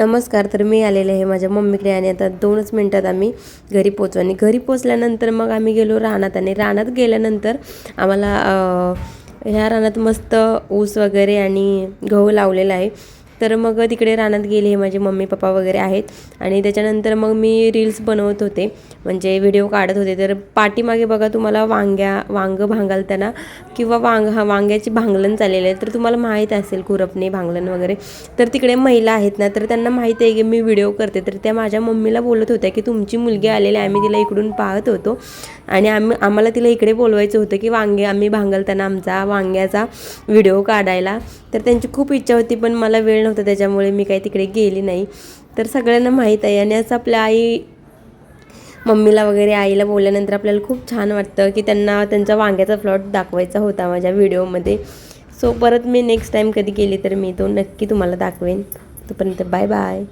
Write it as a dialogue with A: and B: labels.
A: नमस्कार तर मी आलेले आहे माझ्या मम्मीकडे आणि आता दोनच मिनटात आम्ही घरी पोचू आणि घरी पोचल्यानंतर मग आम्ही गेलो रानात आणि रानात गेल्यानंतर आम्हाला ह्या रानात मस्त ऊस वगैरे आणि गहू लावलेला आहे. तर मग तिकडे रानात गेले हे माझे मम्मी पप्पा वगैरे आहेत. आणि त्याच्यानंतर मग मी रील्स बनवत होते. म्हणजे व्हिडिओ काढत होते. तर पाठीमागे बघा तुम्हाला वांग्या वांगं भांगलताना किंवा वांग हा वांग्याची भांगलन चाललेलं आहे. तर तुम्हाला माहीत असेल खुरपणे भांगलन वगैरे. तर तिकडे महिला आहेत ना तर त्यांना माहीत आहे की मी व्हिडिओ करते. तर त्या माझ्या मम्मीला बोलत होत्या की तुमची मुलगी आलेली आहे. आम्ही तिला इकडून पाहत होतो. आणि आम्ही आम्हाला तिला इकडे बोलवायचं होतं की वांगे आम्ही भांगलताना आमचा वांग्याचा व्हिडिओ काढायला. तर त्यांची खूप इच्छा होती पण मला वेळ नव्हतं त्याच्यामुळे मी काही तिकडे गेली नाही. तर सगळ्यांना माहीत आहे आणि असं आपल्या आई मम्मीला वगैरे आईला बोलल्यानंतर आपल्याला खूप छान वाटतं की त्यांना त्यांचा वांग्याचा प्लॉट दाखवायचा होता माझ्या व्हिडिओमध्ये सो परत मी नेक्स्ट टाईम कधी गेली तर मी तो नक्की तुम्हाला दाखवेन. तोपर्यंत बाय बाय